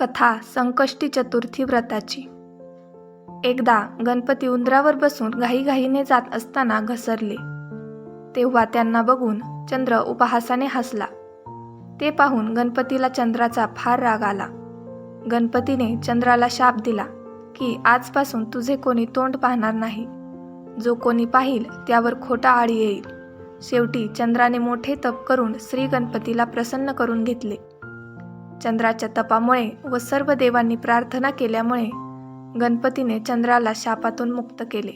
कथा संकष्टी चतुर्थी व्रताची. एकदा गणपती उंदरावर बसून घाईघाईने जात असताना घसरले. तेव्हा त्यांना बघून चंद्र उपहासाने हसला. ते पाहून गणपतीला चंद्राचा फार राग आला. गणपतीने चंद्राला शाप दिला की आजपासून तुझे कोणी तोंड पाहणार नाही. जो कोणी पाहिल त्यावर खोटा आळी येईल. शेवटी चंद्राने मोठे तप करून श्री गणपतीला प्रसन्न करून घेतले. चंद्राच्या तपामुळे व सर्व देवांनी प्रार्थना केल्यामुळे गणपतीने चंद्राला शापातून मुक्त केले.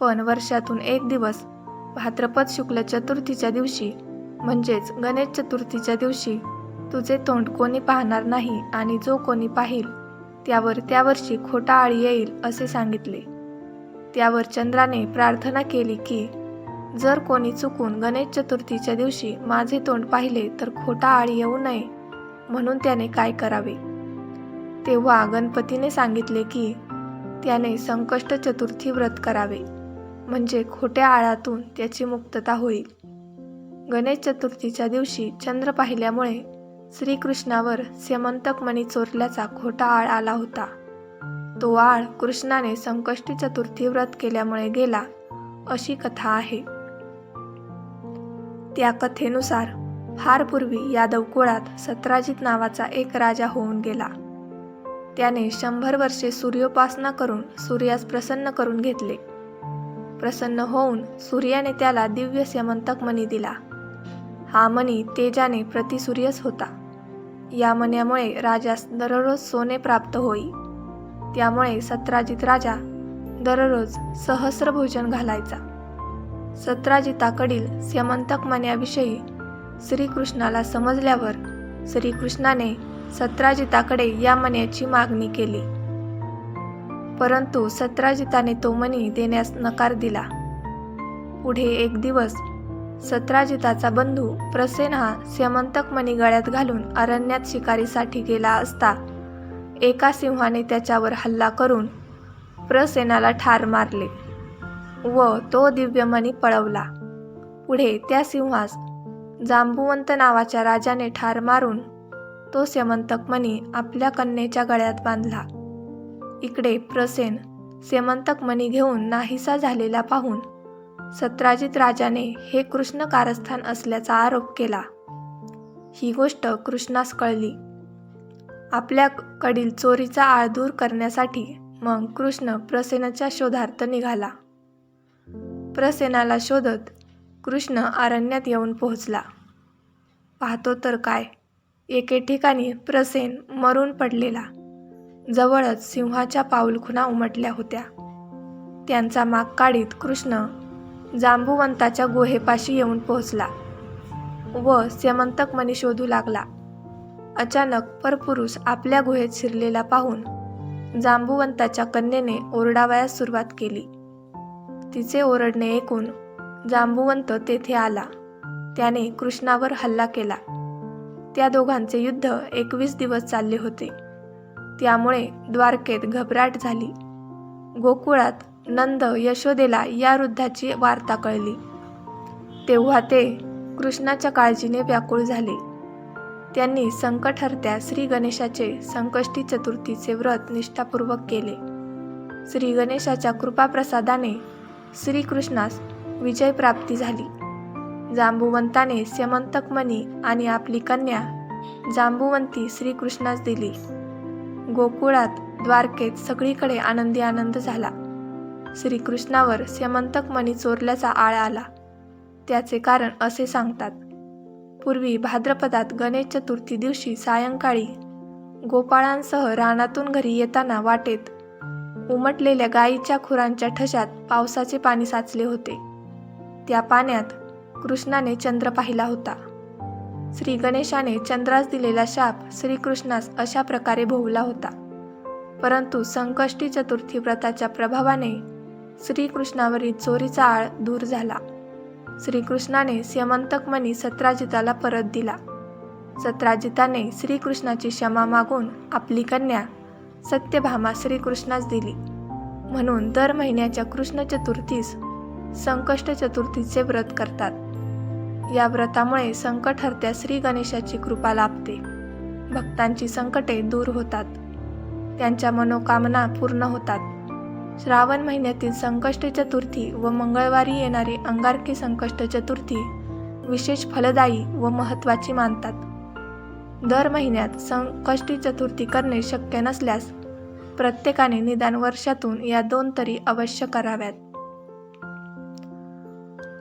पण वर्षातून एक दिवस भाद्रपद शुक्ल चतुर्थीच्या दिवशी म्हणजेच गणेश चतुर्थीच्या दिवशी तुझे तोंड कोणी पाहणार नाही आणि जो कोणी पाहिल त्यावर त्या वर्षी खोटा आळी येईल असे सांगितले. त्यावर चंद्राने प्रार्थना केली की जर कोणी चुकून गणेश चतुर्थीच्या दिवशी माझे तोंड पाहिले तर खोटा आळी येऊ नये. म्हणून त्याने काय करावे? तेव्हा गणपतीने सांगितले की त्याने संकष्ट चतुर्थी व्रत करावे. म्हणजे खोट्या आळातून त्याची मुक्तता होईल. गणेश चतुर्थीच्या दिवशी चंद्र पाहिल्यामुळे श्रीकृष्णावर स्यमंतक मणी चोरल्याचा खोटा आळ आला होता. तो आळ कृष्णाने संकष्टी चतुर्थी व्रत केल्यामुळे गेला अशी कथा आहे. त्या कथेनुसार फार पूर्वी यादव कुळात सत्राजित नावाचा एक राजा होऊन गेला. त्याने शंभर वर्षे सूर्योपासना करून सूर्यास प्रसन्न करून घेतले. प्रसन्न होऊन सूर्याने त्याला दिव्य स्यमंतक मणी दिला. हा मणी तेजाने प्रतिसूर्यच होता. या मण्यामुळे राजास दररोज सोने प्राप्त होई. त्यामुळे सत्राजित राजा दररोज सहस्र भोजन घालायचा. सत्राजिताकडील स्यमंतक मण्याविषयी श्रीकृष्णाला समजल्यावर श्रीकृष्णाने सत्राजिताकडे या मण्याची मागणी केली. परंतु सत्राजिताने तो मणी देण्यास नकार दिला. पुढे एक दिवस सत्राजिताचा बंधू प्रसेन हा स्यमंतक मणी गळ्यात घालून अरण्यात शिकारीसाठी गेला असता एका सिंहाने त्याच्यावर हल्ला करून प्रसेनाला ठार मारले व तो दिव्यमणी पळवला. पुढे त्या सिंहास जांबुवंत नावाच्या राजाने ठार मारून तो सेमंतकमणी आपल्या कन्येच्या गळ्यात बांधला. इकडे प्रसेन सेमंतकमणी घेऊन नाहीसा झालेला पाहून सत्राजित राजाने हे कृष्ण कारस्थान असल्याचा आरोप केला. ही गोष्ट कृष्णास कळली. आपल्याकडील चोरीचा आळ दूर करण्यासाठी मग कृष्ण प्रसेनाच्या शोधार्थ निघाला. प्रसेनाला शोधत कृष्ण अरण्यात येऊन पोहोचला. पाहतो तर काय एके ठिकाणी प्रसेन मरून पडलेला. जवळच सिंहाच्या पाऊलखुणा उमटल्या होत्या. त्यांचा माग काढीत कृष्ण जांबुवंताच्या गुहेपाशी येऊन पोहोचला व स्यमंतक मणी शोधू लागला. अचानक परपुरुष आपल्या गुहेत शिरलेला पाहून जांबुवंताच्या कन्येने ओरडावयास सुरुवात केली. तिचे ओरडणे ऐकून जांबुवंत तेथे आला. त्याने कृष्णावर हल्ला केला. त्या दोघांचे युद्ध एकवीस दिवस चालले होते. त्यामुळे द्वारकेत घबराट झाली. गोकुळात नंद यशोदेला या वृद्धाची वार्ता कळली. तेव्हा ते कृष्णाच्या काळजीने व्याकुळ झाले. त्यांनी संकटहर्त्या श्री गणेशाचे संकष्टी चतुर्थीचे व्रत निष्ठापूर्वक केले. श्री गणेशाच्या कृपाप्रसादाने श्रीकृष्णास विजय प्राप्ती झाली. जांबुवंताने स्यमंतकमणी आणि आपली कन्या जांबुवंती श्रीकृष्णास दिली. गोकुळात द्वारकेत सगळीकडे आनंदी आनंद झाला. श्रीकृष्णावर स्यमंतकमणी चोरल्याचा आळ आला. त्याचे कारण असे सांगतात. पूर्वी भाद्रपदात गणेश चतुर्थी दिवशी सायंकाळी गोपाळांसह रानातून घरी येताना वाटेत उमटलेल्या गायीच्या खुरांच्या ठशात पावसाचे पाणी साचले होते. त्या पाण्यात कृष्णाने चंद्र पाहिला होता. श्री गणेशाने चंद्रास दिलेला शाप श्रीकृष्णास अशा प्रकारे भोवला होता. परंतु संकष्टी चतुर्थी व्रताच्या प्रभावाने श्रीकृष्णावरील चोरीचा आळ दूर झाला. श्रीकृष्णाने स्यमंतकमणी सत्राजिताला परत दिला. सत्राजिताने श्रीकृष्णाची क्षमा मागून आपली कन्या सत्यभामा श्रीकृष्णास दिली. म्हणून दर महिन्याच्या कृष्ण चतुर्थीस संकष्ट चतुर्थीचे व्रत करतात. या व्रतामुळे संकटहर्त्या श्री गणेशाची कृपा लाभते. भक्तांची संकटे दूर होतात. त्यांच्या मनोकामना पूर्ण होतात. श्रावण महिन्यातील संकष्ट चतुर्थी व मंगळवारी येणारी अंगारकी संकष्ट चतुर्थी विशेष फलदायी व महत्त्वाची मानतात. दर महिन्यात संकष्टी चतुर्थी करणे शक्य नसल्यास प्रत्येकाने निदान वर्षातून या दोन तरी अवश्य कराव्यात.